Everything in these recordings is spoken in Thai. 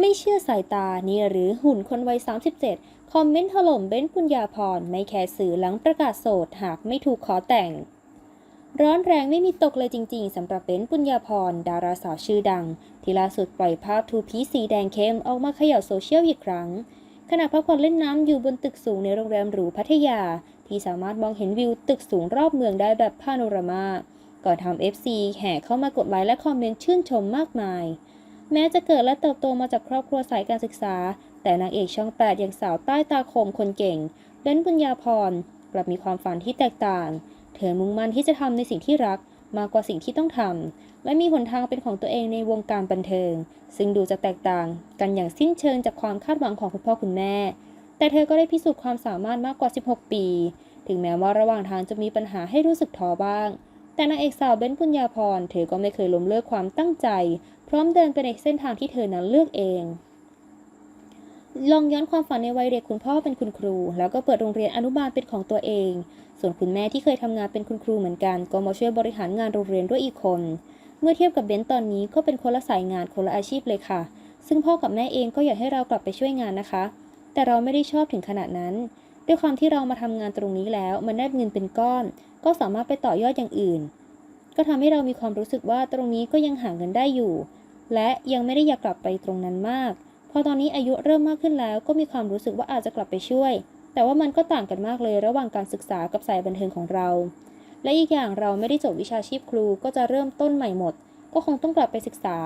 ไม่เชื่อสายตานี่หรือหุ่นคนวัย 37 คอมเมนต์ถล่มเบ้นปุญญาพรไม่แคร์สื่อหลังประกาศโสดหากไม่ถูกขอแต่ง ร้อนแรงไม่มีตกเลยจริงๆสำหรับเบ้นปุญญาพรดาราสาวชื่อดัง ที่ล่าสุดปล่อยภาพทูพีสีแดงเข้มออกมาเขย่าโซเชียลอีกครั้ง ขณะพักผ่อนเล่นน้ำอยู่บนตึกสูงในโรงแรมหรูพัทยา ที่สามารถมองเห็นวิวตึกสูงรอบเมืองได้แบบพาโนรามาก่อนทำ FC แห่เข้ามากดไลค์และคอมเมนต์ชื่นชมมากมาย แม้จะเกิดและเติบโตมาจากครอบครัวสายการศึกษา แต่นางเอกช่องแปดอย่างสาวใต้ตาคมคนเก่งเบ้นปุญญาพรกลับมีความฝันที่แตกต่าง เธอมุ่งมั่นที่จะทำในสิ่งที่รักมากกว่าสิ่งที่ต้องทำและมีหนทางเป็นของตัวเองในวงการบันเทิง ซึ่งดูจะแตกต่างกันอย่างสิ้นเชิงจากความคาดหวังของคุณพ่อคุณแม่ แต่เธอก็ได้พิสูจน์ความสามารถมากกว่า 16 ปี ถึงแม้ว่าระหว่างทางจะมีปัญหาให้รู้สึกท้อบ้าง แต่นางเอกสาวเบ้นปุญญาพรเธอก็ไม่เคยล้มเลิกความตั้งใจ พร้อมเดินไปในเส้นทางที่เธอนั้นเลือกเอง ลองย้อนความฝันในวัยเด็กคุณพ่อเป็นคุณครู แล้วก็เปิดโรงเรียนอนุบาลเป็นของตัวเอง ส่วนคุณแม่ที่เคยทำงานเป็นคุณครูเหมือนกัน ก็มาช่วยบริหารงานโรงเรียนด้วยอีกคน เมื่อเทียบกับเบนตอนนี้ก็เป็นคนละสายงานคนละอาชีพเลยค่ะ ซึ่งพ่อกับแม่เองก็อยากให้เรากลับไปช่วยงานนะคะ แต่เราไม่ได้ชอบถึงขนาดนั้น ด้วยความที่เรามาทำงานตรงนี้แล้ว มันได้เงินเป็นก้อน ก็สามารถไปต่อยอดอย่างอื่น ก็ทำให้เรามีความรู้สึกว่าตรงนี้ก็ยังหาเงินได้อยู่ และยังไม่ได้อยากกลับไปตรงนั้นมากพอตอนนี้อายุเริ่มมากขึ้นแล้วก็มีความรู้สึกว่าอาจจะกลับไปช่วย แต่ว่ามันก็ต่างกันมากเลยระหว่างการศึกษากับสายบันเทิงของเรา และอีกอย่างเราไม่ได้จบวิชาชีพครูก็จะเริ่มต้นใหม่หมด ก็คงต้องกลับไปศึกษา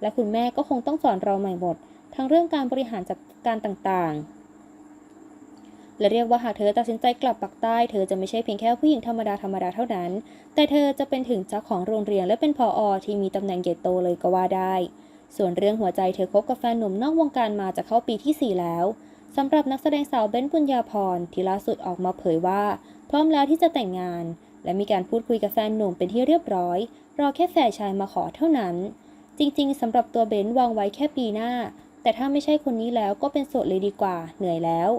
และคุณแม่ก็คงต้องสอนเราใหม่หมด ทั้งเรื่องการบริหารจัดการต่างๆ และเรียกว่าหากเธอตัดสินใจกลับปักใต้ เธอจะไม่ใช่เพียงแค่ผู้หญิงธรรมดาธรรมดาเท่านั้น แต่เธอจะเป็นถึงเจ้าของโรงเรียนและเป็นผออที่มีตำแหน่งใหญ่โตเลยก็ว่าได้ ส่วนเรื่องหัวใจเธอคบกับแฟนหนุ่มนอกวงการมาจะเข้าปีที่ 4 แล้วสำหรับนักแสดงสาวเบ้นปุญญาพรที่ล่าสุดออกมาเผยว่า พร้อมแล้วที่จะแต่งงาน และมีการพูดคุยกับแฟนหนุ่มเป็นที่เรียบร้อย รอแค่แฝดชายมาขอเท่านั้น จริง ๆสำหรับตัวเบนวางไว้แค่ปีหน้า แต่ถ้าไม่ใช่คนนี้แล้วก็เป็นโสดเลยดีกว่า เหนื่อยแล้ว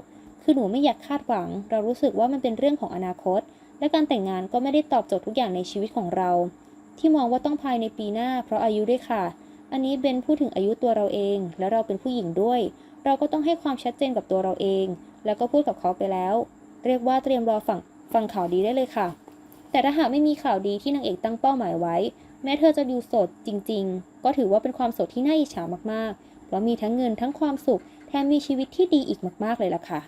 คือหนูไม่อยากคาดหวัง เรารู้สึกว่ามันเป็นเรื่องของอนาคต และการแต่งงานก็ไม่ได้ตอบโจทย์ทุกอย่างในชีวิตของเรา ที่มองว่าต้องภายในปีหน้า เพราะอายุด้วยค่ะ อันนี้เบนพูดถึงอายุตัวเราเอง และเราเป็นผู้หญิงด้วย เราก็ต้องให้ความชัดเจนกับตัวเราเอง แล้วก็พูดกับเขาไปแล้ว เรียกว่าเตรียมรอฟังฟังข่าวดีได้เลยค่ะ แต่ถ้าหากไม่มีข่าวดีที่นางเอกตั้งเป้าหมายไว้ แม้เธอจะดูโสดจริง ๆ ก็ถือว่าเป็นความโสดที่น่าอิจฉามากๆ เพราะมีทั้งเงินทั้งความสุขแถมมีชีวิตที่ดีอีกมาก ๆ เลยล่ะค่ะ